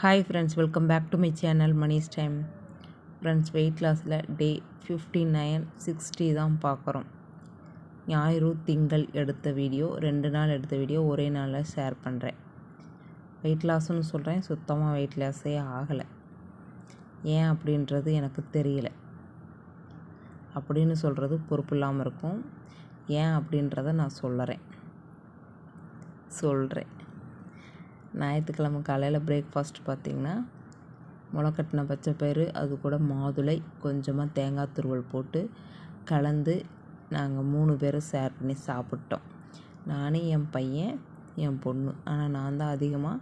Hi friends welcome back to my channel Mani's time friends weight லாஸில் day fifty nine sixty தான் பார்க்குறோம். ஞாயிறு திங்கள் எடுத்த வீடியோ ரெண்டு நாள் எடுத்த வீடியோ ஒரே நாளில் ஷேர் பண்ணுறேன் வெயிட் லாஸ்ன்னு சொல்கிறேன் சுத்தமாக வெயிட் லாஸே ஆகலை. ஏன் அப்படின்றது எனக்கு தெரியல. அப்படின்னு சொல்கிறது பொறுப்பு இல்லாமல் இருக்கும். ஏன் அப்படின்றத நான் சொல்லுறேன் சொல்கிறேன் ஞாயிற்றுக்கிழமை காலையில் பிரேக்ஃபாஸ்ட் பார்த்திங்கன்னா முளைக்கட்டின பச்சை பயிறு அது கூட மாதுளை கொஞ்சமாக தேங்காய் துருவல் போட்டு கலந்து நாங்கள் மூணு பேரும் ஷேர் பண்ணி சாப்பிட்டோம். நானும் என் பையன் என் பொண்ணு. ஆனால் நான் தான் அதிகமாக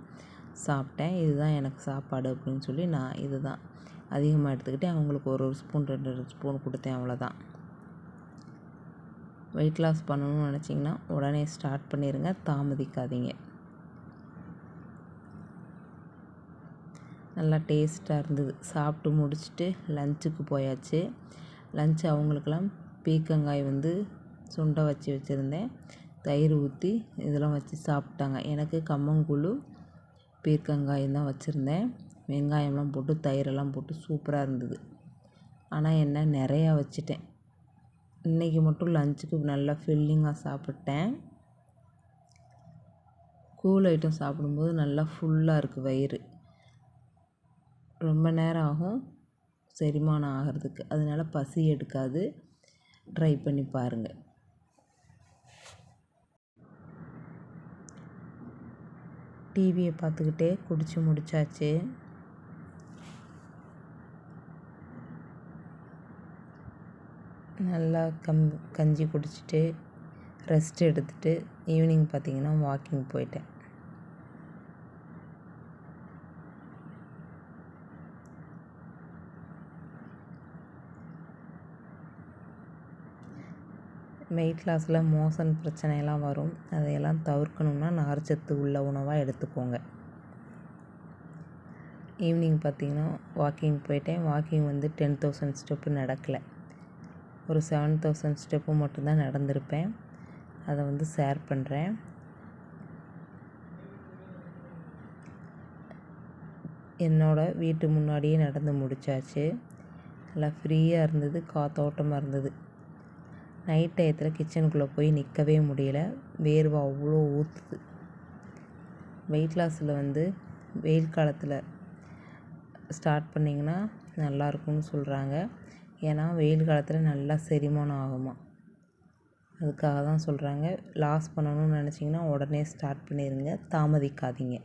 சாப்பிட்டேன். இதுதான் எனக்கு சாப்பாடு அப்படின்னு சொல்லி நான் இது தான் அதிகமாக எடுத்துக்கிட்டேன். அவங்களுக்கு ஒரு ஒரு ஸ்பூன் ரெண்டு ரெண்டு ஸ்பூன் கொடுத்தேன் அவ்வளோதான் வெயிட் லாஸ் பண்ணணும்னு நினச்சிங்கன்னா உடனே ஸ்டார்ட் பண்ணிடுங்க தாமதிக்காதீங்க. நல்லா டேஸ்ட்டாக இருந்தது. சாப்பிட்டு முடிச்சுட்டு லஞ்சுக்கு போயாச்சு. லஞ்ச் அவங்களுக்கெல்லாம் பீக்கங்காய் வந்து சுண்டை வச்சு வச்சுருந்தேன். தயிர் ஊற்றி இதெல்லாம் வச்சு சாப்பிட்டாங்க. எனக்கு கம்மங்கூழ் பீர்க்கங்காய் தான் வச்சுருந்தேன். வெங்காயம்லாம் போட்டு தயிரெல்லாம் போட்டு சூப்பராக இருந்தது. ஆனால் என்ன நிறையா வச்சுட்டேன். இன்றைக்கி மட்டும் லஞ்சுக்கு நல்லா ஃபில்லிங்காக சாப்பிட்டேன். கூல் ஐட்டம் சாப்பிடும்போது நல்லா ஃபுல்லாக இருக்குது வயிறு. ரொம்ப நேரம் ஆகும் செரிமானம் ஆகிறதுக்கு. அதனால பசி எடுக்காது. ட்ரை பண்ணி பாருங்கள் டிவியை பார்த்துக்கிட்டே குடித்து முடித்தாச்சு நல்லா கம் கஞ்சி குடிச்சிட்டு ரெஸ்ட் எடுத்துகிட்டு ஈவினிங் பார்த்திங்கன்னா வாக்கிங் போயிட்டேன். வெயிட் லாஸில் மோசன் பிரச்சனையெல்லாம் வரும். அதையெல்லாம் தவிர்க்கணும்னா நார்ச்சத்து உள்ள உணவாக எடுத்துக்கோங்க. ஈவினிங் பார்த்திங்கன்னா வாக்கிங் போயிட்டேன். வாக்கிங் வந்து டென் தௌசண்ட் ஸ்டெப்பு நடக்கலை. ஒரு செவன் தௌசண்ட் ஸ்டெப்பு மட்டும்தான் நடந்திருப்பேன். அதை வந்து ஷேர் பண்ணுறேன் என்னோடய வீட்டு முன்னாடியே நடந்து முடித்தாச்சு நல்லா ஃப்ரீயாக இருந்தது. காத்தோட்டமாக இருந்தது. நைட் டயத்தில் கிச்சனுக்குள்ளே போய் நிற்கவே முடியல. வேர்வை அவ்வளோ ஊற்றுது வெயிட் லாஸில் வந்து வெயில் காலத்தில் ஸ்டார்ட் பண்ணிங்கன்னா நல்லாயிருக்கும்னு சொல்கிறாங்க ஏன்னா வெயில் காலத்தில் நல்லா செரிமானம் ஆகுமா? அதுக்காக தான் சொல்கிறாங்க லாஸ் பண்ணணும்னு நினச்சிங்கன்னா உடனே ஸ்டார்ட் பண்ணிடுங்க தாமதிக்காதீங்க.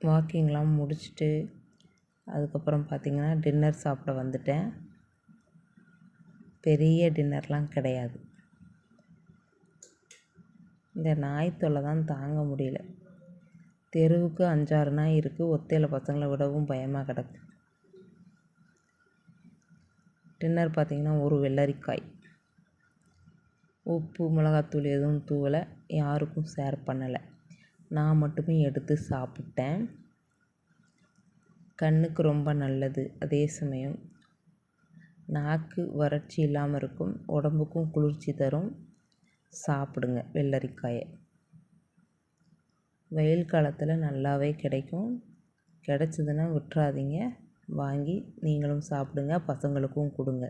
வாக்கிங்லாம் முடிச்சுட்டு அதுக்கப்புறம் பார்த்திங்கன்னா டின்னர் சாப்பிட வந்துட்டேன். பெரிய டின்னர்லாம் கிடையாது. இந்த நாய் தொல்லை தான் தாங்க முடியல. தெருவுக்கு அஞ்சாறு நாய் இருக்குது ஒத்தையில் பசங்களை விடவும் பயமாக கிடக்கு. டின்னர் பார்த்திங்கன்னா ஒரு வெள்ளரிக்காய். உப்பு மிளகாத்தூள் எதுவும் தூவலை யாருக்கும் ஷேர் பண்ணலை. நான் மட்டுமே எடுத்து சாப்பிட்டேன். கண்ணுக்கு ரொம்ப நல்லது. அதே சமயம் நாக்கு வறட்சி இல்லாமல் இருக்கும். உடம்புக்கும் குளிர்ச்சி தரும். சாப்பிடுங்க வெள்ளரிக்காயை. வெயில் காலத்தில் நல்லாவே கிடைக்கும். கிடச்சிதுன்னா விட்டுறாதீங்க. வாங்கி நீங்களும் சாப்பிடுங்க பசங்களுக்கும் கொடுங்க.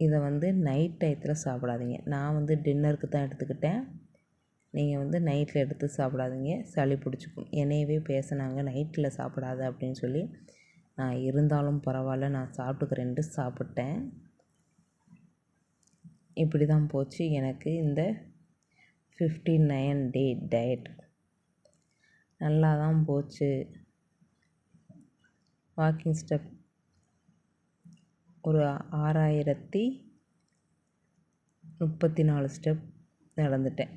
இதை வந்து நைட் டயத்தில் சாப்பிடாதீங்க. நான் வந்து டின்னருக்கு தான் எடுத்துக்கிட்டேன். நீங்கள் வந்து நைட்டில் எடுத்து சாப்பிடாதீங்க. சளி பிடிச்சிக்கும். என்னையவே பேசினாங்க நைட்டில் சாப்பிடாத அப்படின்னு சொல்லி. நான் இருந்தாலும் பரவாயில்ல நான் சாப்பிட்டுக்கிறேன்ட்டு சாப்பிட்டேன். இப்படி தான் போச்சு எனக்கு இந்த ஃபிஃப்டி நைன் டே டயட் நல்லா தான் போச்சு. வாக்கிங் ஸ்டெப் ஒரு ஆறாயிரத்தி முப்பத்தி நாலு ஸ்டெப் நடந்துட்டேன்.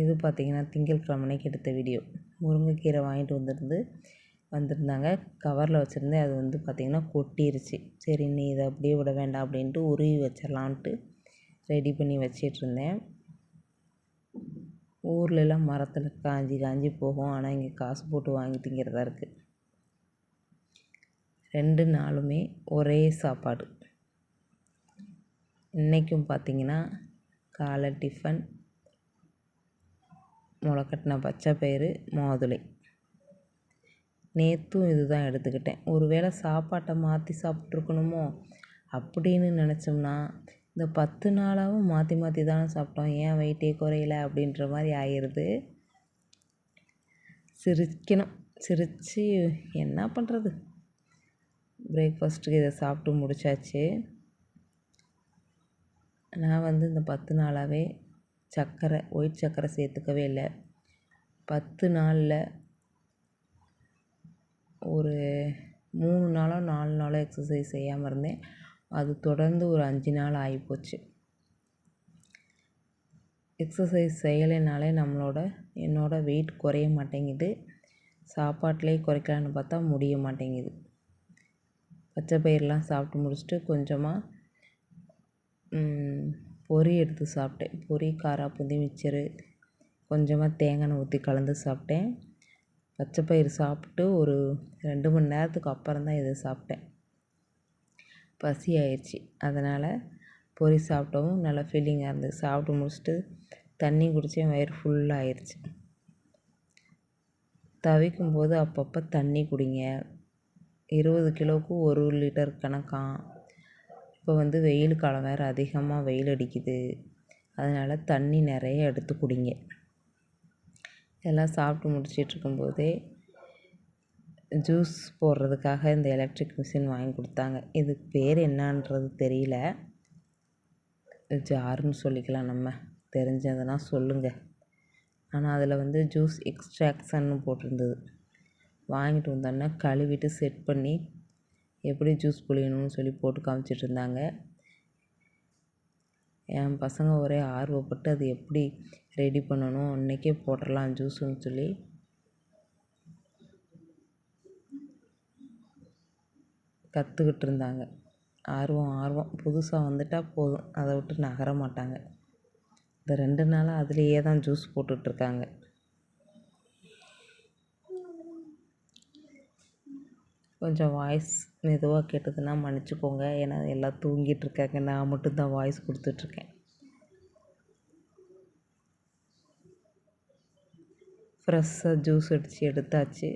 இது பார்த்திங்கன்னா திங்கட்கிழமைக்கு எடுத்த வீடியோ முருங்கைக்கீரை வாங்கிட்டு வந்துருந்து வந்திருந்தாங்க. கவரில் வச்சுருந்தேன். அது வந்து பார்த்திங்கன்னா கொட்டிருச்சு. சரி நீ இதை அப்படியே விட வேண்டாம் அப்படின்ட்டு உருவி வச்சிடலான்ட்டு ரெடி பண்ணி வச்சிட்ருந்தேன் ஊர்லெலாம் மரத்தில் காஞ்சி காஞ்சி போகும். ஆனால் இங்கே காசு போட்டு வாங்கி திங்கிறதா இருக்குது ரெண்டு நாளுமே ஒரே சாப்பாடு. இன்றைக்கும் பார்த்திங்கன்னா காலை டிஃபன் முளைக்கட்டின பச்சை பயிறு மாதுளை. நேற்றும் இது தான் எடுத்துக்கிட்டேன். ஒரு வேளை சாப்பாட்டை மாற்றி சாப்பிட்ருக்கணுமோ அப்படின்னு நினச்சோம்னா இந்த பத்து நாளாகவும் மாற்றி மாற்றி தானே சாப்பிட்டோம். ஏன் வெயிட்டே குறையல அப்படின்ற மாதிரி ஆயிடுது சிரிக்கணும். சிரித்து என்ன பண்ணுறது பிரேக்ஃபாஸ்ட்டுக்கு இதை சாப்பிட்டு முடிச்சாச்சு. நான் வந்து இந்த பத்து நாளாகவே சர்க்கரை ஒயிட் சர்க்கரை சேர்த்துக்கவே இல்லை. பத்து நாளில் ஒரு மூணு நாளோ நாலு நாளோ எக்ஸசைஸ் செய்யாமல் இருந்தேன். அது தொடர்ந்து ஒரு அஞ்சு நாள் ஆகிப்போச்சு எக்ஸசைஸ் செய்யலைனாலே நம்மளோட என்னோடய வெயிட் குறைய மாட்டேங்குது. சாப்பாட்டிலே குறைக்கலான்னு பார்த்தா முடிய மாட்டேங்குது. பச்சை பயிரெலாம் சாப்பிட்டு முடிச்சுட்டு கொஞ்சமாக பொரி எடுத்து சாப்பிட்டேன். பொரி காரா புந்தி மிச்சரு கொஞ்சமாக தேங்காய் ஊற்றி கலந்து சாப்பிட்டேன். பச்சைப்பயிறு சாப்பிட்டு ஒரு ரெண்டு மணி நேரத்துக்கு அப்புறம் தான் இதை சாப்பிட்டேன். பசி ஆயிடுச்சு. அதனால் பொரி சாப்பிட்டவும் நல்லா ஃபீலிங்காக இருந்தது. சாப்பிட்டு முடிச்சுட்டு தண்ணி குடித்தேன் வயிறு ஃபுல்லாகிடுச்சு தவிக்கும் போது அப்பப்போ தண்ணி குடிங்க. இருபது கிலோவுக்கு ஒரு லிட்டர் கணக்காம் இப்போ வந்து வெயில் காலம் வேறு அதிகமாக வெயில் அடிக்குது. அதனால் தண்ணி நிறைய எடுத்து குடிங்க. எல்லாம் சாப்பிட்டு முடிச்சிட்டு இருக்கும்போதே ஜூஸ் போடுறதுக்காக இந்த எலக்ட்ரிக் மிஷின் வாங்கி கொடுத்தாங்க. இதுக்கு பேர் என்னன்றது தெரியல. ஜாருன்னு சொல்லிக்கலாம் நம்ம. தெரிஞ்சதுன்னா சொல்லுங்கள் ஆனால் அதில் வந்து ஜூஸ் எக்ஸ்ட்ராக்ஷன்னு போட்டிருந்தது. வாங்கிட்டு வந்தோடனே கழுவிட்டு செட் பண்ணி எப்படி ஜூஸ் புழியணும்னு சொல்லி போட்டு காமிச்சிட்டு இருந்தாங்க. என் பசங்க ஒரே ஆர்வப்பட்டு அது எப்படி ரெடி பண்ணணும் அன்றைக்கே போட்டுடலாம் ஜூஸுன்னு சொல்லி. கற்றுக்கிட்டு இருந்தாங்க. ஆர்வம் ஆர்வம். புதுசாக வந்துட்டால் போதும். அதை விட்டு நகர மாட்டாங்க. இந்த ரெண்டு நாளாக அதுலேயே தான் ஜூஸ் போட்டுட்ருக்காங்க கொஞ்சம் வாய்ஸ் மெதுவாக கேட்டதுன்னா மன்னிச்சிக்கோங்க. ஏன்னா எல்லாம் தூங்கிட்டுருக்காங்க நான் மட்டும்தான் வாய்ஸ் கொடுத்துட்ருக்கேன். ஃப்ரெஷ்ஷாக ஜூஸ் அடித்து எடுத்தாச்சு.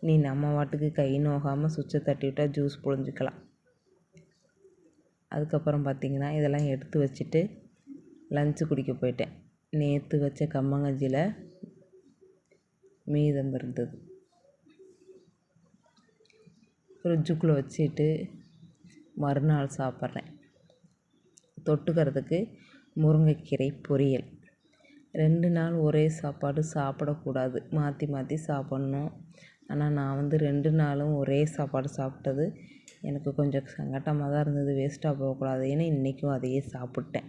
நீ நம்ம வாட்டுக்கு கை நோகாமல் சுவிட்சை தட்டி விட்டால் ஜூஸ் புழிஞ்சிக்கலாம். அதுக்கப்புறம் பார்த்திங்கன்னா இதெல்லாம் எடுத்து வச்சுட்டு லஞ்சு குடிக்க போயிட்டேன். நேற்று வச்ச கம்மங்கஞ்சியில் மீதம் இருந்தது. ஃப்ரிட்ஜுக்குள்ளே வச்சுட்டு மறுநாள் சாப்பிட்றேன். தொட்டுக்கிறதுக்கு முருங்கைக்கீரை பொரியல். ரெண்டு நாள் ஒரே சாப்பாடு சாப்பிடக்கூடாது. மாற்றி மாற்றி சாப்பிட்ணும். ஆனால் நான் வந்து ரெண்டு நாளும் ஒரே சாப்பாடு சாப்பிட்டது எனக்கு கொஞ்சம் சங்கட்டமாக தான் இருந்தது. வேஸ்ட்டாக போகக்கூடாது. ஏன்னா இன்றைக்கும் அதையே சாப்பிட்டேன்.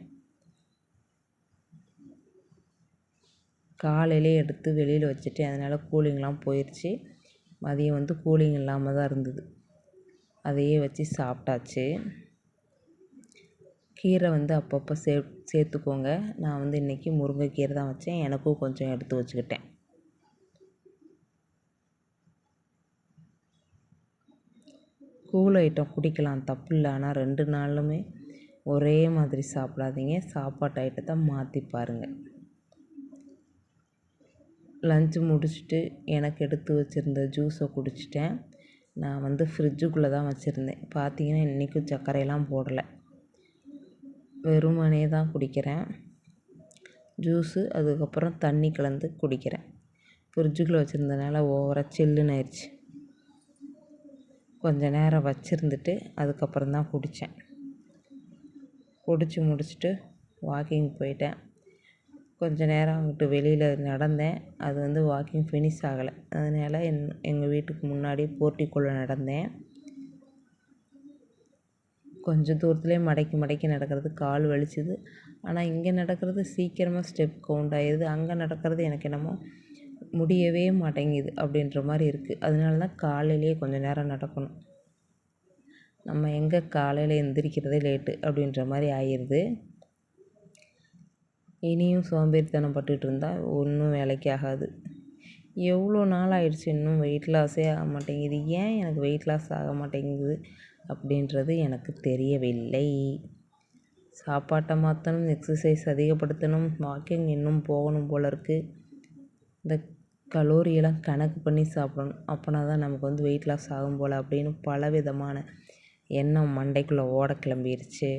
காலையிலே எடுத்து வெளியில் வச்சுட்டேன் அதனால் கூலிங்லாம் போயிடுச்சு மதியம் வந்து கூலிங் இல்லாமல் தான் இருந்தது. அதையே வச்சு சாப்பிட்டாச்சு. கீரை வந்து அப்பப்போ சே சேர்த்துக்கோங்க. நான் வந்து இன்றைக்கி முருங்கைக்கீரை தான் வச்சேன். எனக்கும் கொஞ்சம் எடுத்து வச்சுக்கிட்டேன். கூல் ஐட்டம் குடிக்கலாம். தப்பு இல்லை. ஆனால் ரெண்டு நாளுமே ஒரே மாதிரி சாப்பிடாதீங்க. சாப்பாட்டு ஐட்டத்தை மாற்றி பாருங்கள் லஞ்சு முடிச்சுட்டு எனக்கு எடுத்து வச்சுருந்த ஜூஸை குடிச்சிட்டேன். நான் வந்து ஃப்ரிட்ஜுக்குள்ளே தான் வச்சுருந்தேன். பார்த்தீங்கன்னா இன்றைக்கும் சர்க்கரையெல்லாம் போடலை. வெறுமனே தான் குடிக்கிறேன். ஜூஸு அதுக்கப்புறம் தண்ணி கலந்து குடிக்கிறேன். ஃப்ரிட்ஜுக்குள்ளே வச்சுருந்தனால ஓவராக சில்லுன்னு ஆயிடுச்சு கொஞ்ச நேரம் வச்சுருந்துட்டு அதுக்கப்புறம் தான் குடித்தேன் குடித்து முடிச்சுட்டு வாக்கிங் போயிட்டேன். கொஞ்சம் நேரம் அங்கிட்டு வெளியில் நடந்தேன். அது வந்து வாக்கிங் ஃபினிஷ் ஆகலை. அதனால் என் எங்கள் வீட்டுக்கு முன்னாடி போர்ட்டிக்குள்ளே நடந்தேன். கொஞ்சம் தூரத்துலேயே மடக்கி மடக்கி நடக்கிறது கால் வலிச்சுது. ஆனால் இங்கே நடக்கிறது சீக்கிரமாக ஸ்டெப் கவுண்ட் ஆயிடுது அங்கே நடக்கிறது எனக்கு என்னமோ முடியவே மாட்டேங்குது அப்படின்ற மாதிரி இருக்குது அதனால தான் காலையிலேயே கொஞ்சம் நேரம் நடக்கணும். நம்ம எங்கே காலையில் எந்திரிக்கிறதே லேட்டு அப்படின்ற மாதிரி ஆயிடுது இனியும் சோம்பேறித்தனம் பட்டுகிட்டு இருந்தால் ஒன்றும் வேலைக்கு ஆகாது எவ்வளோ நாள் ஆயிடுச்சு இன்னும் வெயிட் லாஸே ஆக மாட்டேங்குது. ஏன் எனக்கு வெயிட் லாஸ் ஆக மாட்டேங்குது அப்படின்றது எனக்கு தெரியவில்லை. சாப்பாட்டை மாற்றணும் எக்ஸசைஸ் அதிகப்படுத்தணும் வாக்கிங் இன்னும் போகணும் போல இருக்குது இந்த கலோரியெல்லாம் கணக்கு பண்ணி சாப்பிடணும். அப்போனா தான் நமக்கு வந்து வெயிட் லாஸ் ஆகும் போல் அப்படின்னு பல விதமான எண்ணம் மண்டைக்குள்ளே ஓட கிளம்பிருச்சு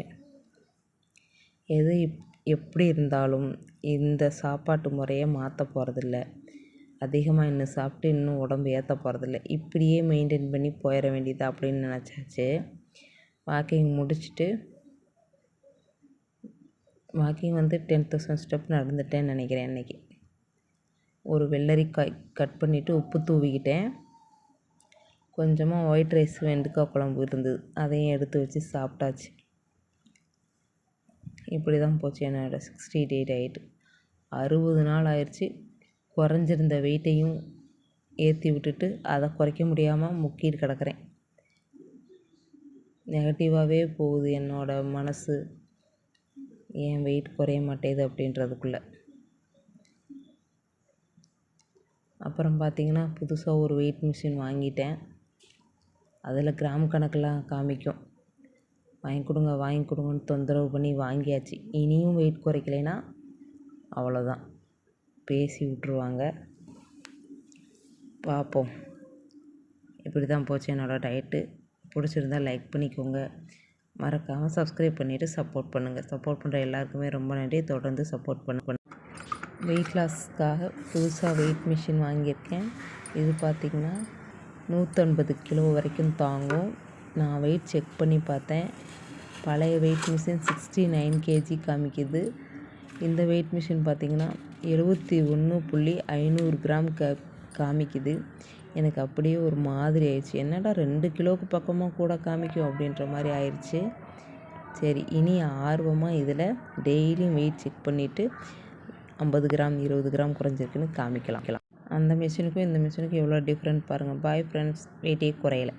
எது இப் எப்படி இருந்தாலும் இந்த சாப்பாட்டு முறையை மாற்ற போகிறதில்ல அதிகமாக இன்னும் சாப்பிட்டு இன்னும் உடம்பு ஏற்ற போகிறதில்ல இப்படியே மெயின்டைன் பண்ணி போயிட வேண்டியது அப்படின்னு நினச்சாச்சு. வாக்கிங் முடிச்சுட்டு வாக்கிங் வந்து டென் தௌசண்ட் ஸ்டெப் நடந்துட்டேன்னு நினைக்கிறேன் இன்றைக்கி ஒரு வெள்ளரிக்காய் கட் பண்ணிவிட்டு உப்பு தூவிக்கிட்டேன். கொஞ்சமாக ஒயிட் ரைஸ் வெண்டைக்காய் குழம்பு இருந்தது. அதையும் எடுத்து வச்சு சாப்பிட்டாச்சு. இப்படி தான் போச்சு என்னோடய சிக்ஸ்டி டே டயட்டு அறுபது நாள் ஆயிடுச்சு குறைஞ்சிருந்த வெயிட்டையும் ஏற்றி விட்டுட்டு அதை குறைக்க முடியாமல் முக்கிட்டு கிடக்கிறேன். நெகட்டிவாகவே போகுது என்னோடய மனசு. ஏன் வெயிட் குறைய மாட்டேது அப்படின்றதுக்குள்ள. அப்புறம் பார்த்திங்கன்னா புதுசாக ஒரு வெயிட் மிஷின் வாங்கிட்டேன். அதில் கிராம் கணக்கெலாம் காமிக்கும். வாங்கி கொடுங்க வாங்கி கொடுங்கன்னு தொந்தரவு பண்ணி வாங்கியாச்சு. இனியும் வெயிட் குறைக்கலைன்னா அவ்வளோதான் பேசி விட்ருவாங்க பார்ப்போம் இப்படி தான் போச்சு என்னோடய டயட்டு பிடிச்சிருந்தா லைக் பண்ணிக்கோங்க. மறக்காமல் சப்ஸ்கிரைப் பண்ணிவிட்டு சப்போர்ட் பண்ணுங்கள் சப்போர்ட் பண்ணுற எல்லாருக்குமே ரொம்ப நன்றி. தொடர்ந்து சப்போர்ட் பண்ண பண்ண. வெயிட் லாஸ்க்காக புதுசாக வெயிட் மிஷின் வாங்கியிருக்கேன். இது பார்த்திங்கன்னா நூற்றம்பது கிலோ வரைக்கும் தாங்கும். நான் வெயிட் செக் பண்ணி பார்த்தேன். பழைய weight machine sixty nine KG காமிக்குது. இந்த வெயிட் மிஷின் பார்த்திங்கன்னா எழுபத்தி ஒன்று புள்ளி ஐநூறு கிராம் க காமிக்குது. எனக்கு அப்படியே ஒரு மாதிரி ஆயிடுச்சு. என்னடா ரெண்டு கிலோவுக்கு பக்கமாக கூட காமிக்கும் அப்படின்ற மாதிரி ஆயிடுச்சு. சரி இனி ஆர்வமாக இதில் டெய்லியும் வெயிட் செக் பண்ணிவிட்டு ஐம்பது கிராம் இருபது கிராம் குறைஞ்சிருக்குன்னு காமிக்கலாம். அந்த மிஷினுக்கும் இந்த மிஷினுக்கும் எவ்வளோ டிஃப்ரெண்ட் பாருங்கள் பாய் ஃப்ரெண்ட்ஸ் வெயிட்டே குறையலை.